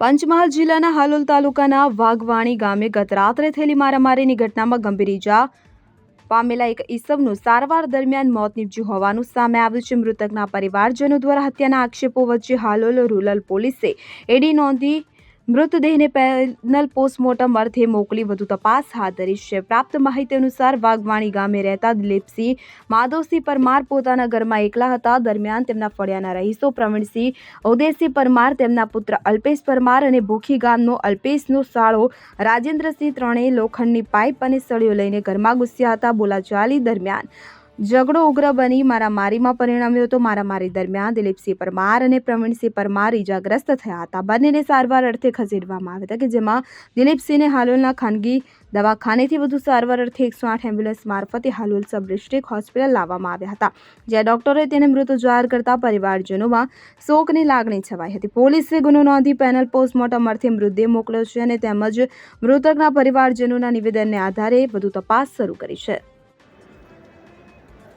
પંચમહાલ જિલ્લાના હાલોલ તાલુકાના વાઘવાણી ગામે ગત રાત્રે થયેલી મારામારીની ઘટનામાં ગંભીર ઈજા પામેલા એક ઈસમનું સારવાર દરમિયાન મોત નીપજ્યું હોવાનું સામે આવ્યું છે. મૃતકના પરિવારજનો દ્વારા હત્યાના આક્ષેપો વચ્ચે હાલોલ રૂરલ પોલીસે એડી નોંધી મૃતદેહને પેનલ પોસ્ટમોર્ટમ અર્થે મોકલી વધુ તપાસ હાથ ધરી છે. પ્રાપ્ત માહિતી અનુસાર વાઘવાણી ગામે રહેતા દિલીપસિંહ માધવસિંહ પરમાર પોતાના ઘરમાં એકલા હતા. દરમિયાન તેમના ફળિયાના રહીશો પ્રવીણસિંહ ઉદયસિંહ પરમાર, તેમના પુત્ર અલ્પેશ પરમાર અને ભૂખી ગામનો અલ્પેશનો સાળો રાજેન્દ્રસિંહ ત્રણેય લોખંડની પાઇપ અને સળીઓ લઈને ઘરમાં ઘૂસ્યા હતા. બોલાચાલી દરમિયાન ઝઘડો ઉગ્ર બની મારામારીમાં પરિણમ્યો હતો. મારામારી દરમિયાન દિલીપસિંહ પરમાર અને પ્રવીણસિંહ પરમાર ઇજાગ્રસ્ત થયા હતા. બંનેને સારવાર અર્થે ખસેડવામાં આવ્યા હતા કે જેમાં દિલીપસિંહને હાલોલના ખાનગી દવાખાનેથી વધુ સારવાર અર્થે એકસો આઠ એમ્બ્યુલન્સ મારફતે હાલોલ સબ ડિસ્ટ્રિક્ટ હોસ્પિટલ લાવવામાં આવ્યા હતા. જ્યાં ડોક્ટરોએ તેને મૃત જાહેર કરતા પરિવારજનોમાં શોકની લાગણી છવાઈ હતી. પોલીસે ગુનો નોંધી પેનલ પોસ્ટમોર્ટમ અર્થે મૃતદેહ મોકલ્યો છે અને તેમજ મૃતકના પરિવારજનોના નિવેદનને આધારે વધુ તપાસ શરૂ કરી છે.